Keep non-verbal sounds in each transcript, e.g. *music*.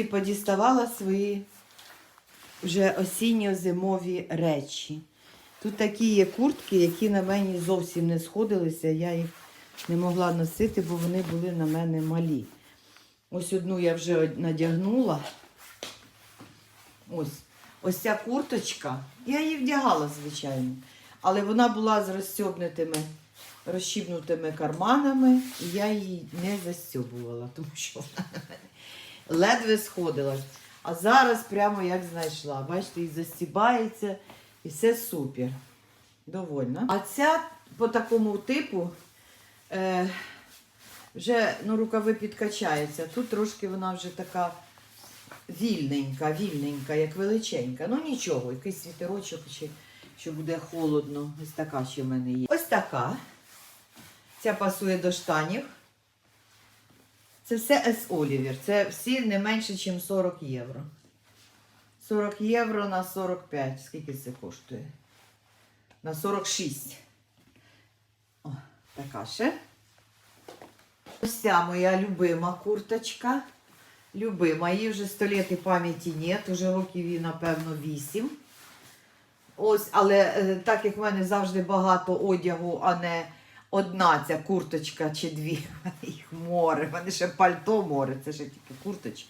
друзі, подіставала свої вже осінньо-зимові речі. Тут такі є куртки, які на мені зовсім не сходилися. Я їх не могла носити, бо вони були на мене малі. Ось одну я вже надягнула. Ось. Ось ця курточка. Я її вдягала, звичайно. Але вона була з розстібнутими, розщібнутими карманами, і я її не застібувала, тому що вона ледве сходилась. А зараз прямо як знайшла. Бачите, і застібається, і все супер. Довольна. А ця по такому типу е, вже ну, рукави підкачаються. Тут трошки вона вже така вільненька, вільненька, як величенька. Ну нічого, якийсь світерочок, чи що буде холодно. Ось така ще в мене є. Ось така. Ця пасує до штанів. Це все С. Олівер. Це всі не менше, ніж 40 євро. 40 євро на 45. Скільки це коштує? На 46. О, така ще. Ось ця моя любима курточка. Любима. Її вже 100 літ пам'яті нет. Уже років їй, напевно, 8. Ось, але е, так як в мене завжди багато одягу, а не одна ця курточка чи дві. *laughs* Їх море. В мене ще пальто море, це ще тільки курточка.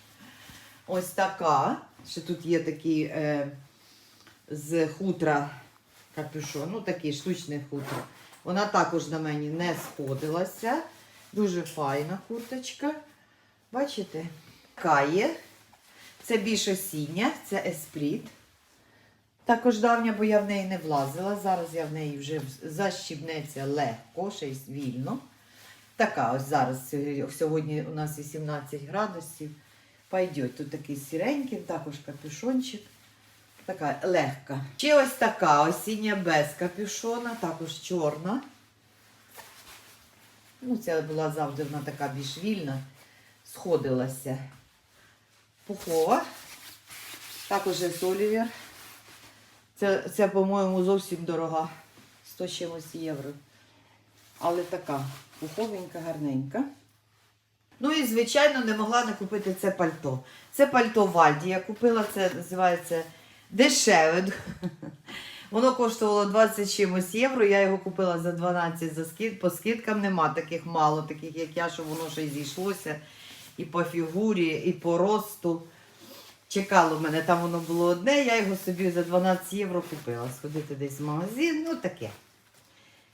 Ось така. Ще тут є такий е, з хутра капюшон, ну такий штучний хутро. Вона також на мені не сходилася. Дуже файна курточка. Бачите? Така є. Це більш осіння, це еспріт. Також давня, бо я в неї не влазила. Зараз я в неї вже защібнеться легко, ще й вільно. Така ось зараз. сьогодні- Сьогодні у нас 18 градусів. Пойдет. Тут такий сіренький, також капюшончик. Така легка. Ще ось така осіння без капюшона, також чорна. Ну, ця була завжди вона така більш вільна, сходилася. Пухова. Також Олівер. Це, це, по-моєму, зовсім дорога. 100 чимось євро. Але така пуховенька, гарненька. Ну і, звичайно, не могла не купити це пальто. Це пальто Вальді. Я купила, це називається дешеве. *laughs* Воно коштувало 20 чимось євро. Я його купила за 12 за скид. По скидкам нема таких мало, таких як я, щоб воно ще й зійшлося. І по фігурі, і по росту. Чекало мене, там воно було одне, я його собі за 12 євро купила. Сходити десь в магазин, ну таке.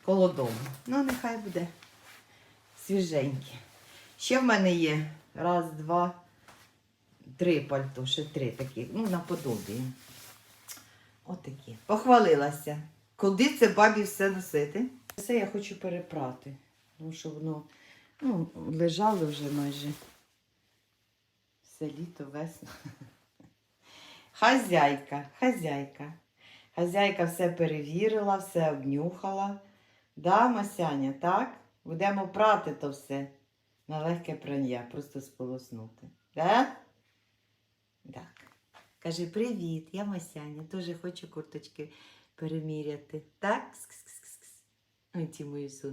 Коло дому. Ну, нехай буде свіженьке. Ще в мене є раз, два, три пальто, ще три такі, ну, наподобі. Отакі. Похвалилася. Куди це бабі все носити? Це я хочу перепрати. Тому що воно ну, лежало вже майже все літо, весна. Хазяйка, хазяйка. Хазяйка все перевірила, все обнюхала. Да, Масяня, так? Будемо прати то все на легке прання, просто сполоснути. Да? Так. Каже, привіт, я Масяня, теж хочу курточки переміряти. Так? Кс-кс-кс-кс. Ой, ті мої сонечки.